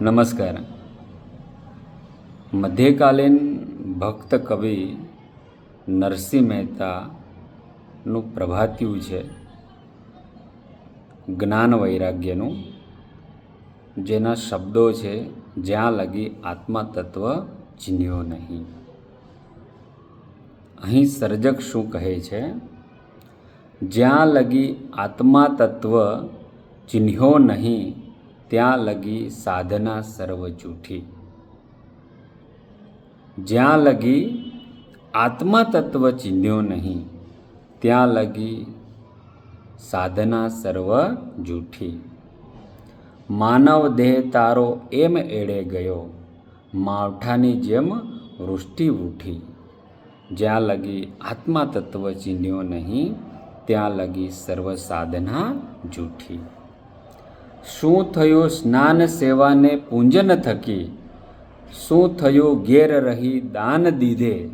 નમસ્કાર. મધ્યકાલીન ભક્ત કવિ નરસિંહ મહેતાનું પ્રભાત્યું છે જ્ઞાન વૈરાગ્યનું, જેના શબ્દો છે, જ્યાં લગી આત્મા તત્વ ચીન્યો નહીં. અહીં સર્જક શું કહે છે? જ્યાં લગી આત્મા તત્વ ચિહ્ન્યો નહીં ત્યાં લગી સાધના સર્વ જૂઠી. જ્યાં લગી આત્મા તત્વ ચિહ્ન્યો નહીં, ત્યાં લગી સાધના સર્વ જૂઠી. માનવ દેહ તારો એમ એળે ગયો, માવઠાની જેમ વૃષ્ટિ ઉઠી જ્યાં લગી આત્મા તત્વ ચિહ્ન્યો નહીં, ત્યાં લગી સર્વ સાધના જૂઠી. શું થયું સ્નાન સેવાને પૂંજન થકી? શું થયું ઘેર રહી દાન દીધે?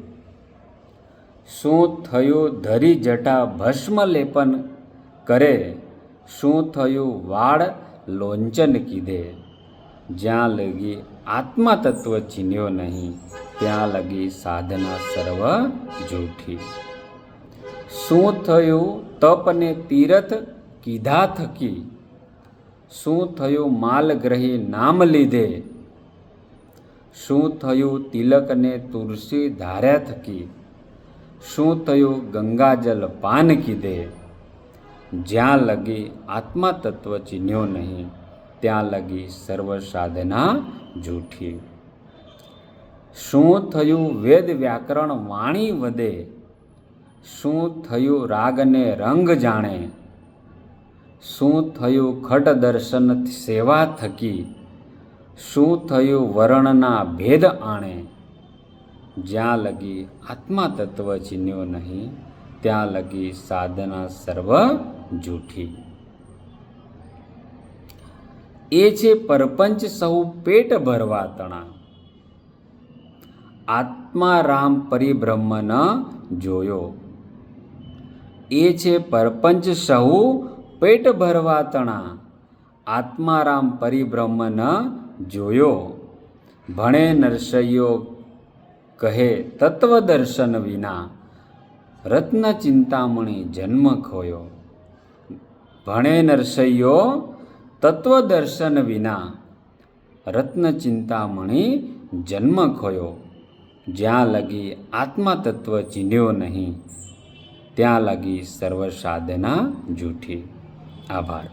શું થયું ધરી જટા ભસ્મ લેપન કરે? શું થયું વાળ લોંચન કીધે? જ્યાં લગી આત્મા તત્વ ચીન્યો નહીં, ત્યાં લગી સાધના સર્વ જૂઠી. શું થયું તપને તીરથ કીધા થકી? શું થયું માલગ્રહી નામ લીધે? શું થયું તિલકને તુલસી ધાર્યા થકી? શું થયું ગંગાજલ પાન કીધે? જ્યાં લગી આત્મા તત્વ ચીન્યો નહીં, ત્યાં લગી સર્વ સાધના જૂઠી. શું થયું વેદ વ્યાકરણ વાણી વધે? શું થયું રાગને રંગ જાણે? શું થયું ખટ દર્શન સેવા થકી? શું થયું વર્ણના ભેદ આણે? જ્યાં લગી આત્મા તત્વ ચીન્યો નહીં, ત્યાં લગી સાધના સર્વ જૂઠી. એ છે પરપંચ સહુ પેટ ભરવા તણા. આત્મા રામ પરિબ્રહ્મન જોયો. એ છે પરપંચ સહુ પેટ ભરવા તણા. આત્મારામ પરિબ્રહ્મ ન જોયો. ભણે નરસૈયો કહે, તત્વદર્શન વિના રત્ન ચિંતામણી જન્મ ખોયો. ભણે નરસૈયો, તત્વદર્શન વિના રત્ન ચિંતામણી જન્મ ખોયો. જ્યાં લગી આત્મા તત્વ ચીન્યો નહીં, ત્યાં લગી સર્વ સાધના જૂઠી. આભાર.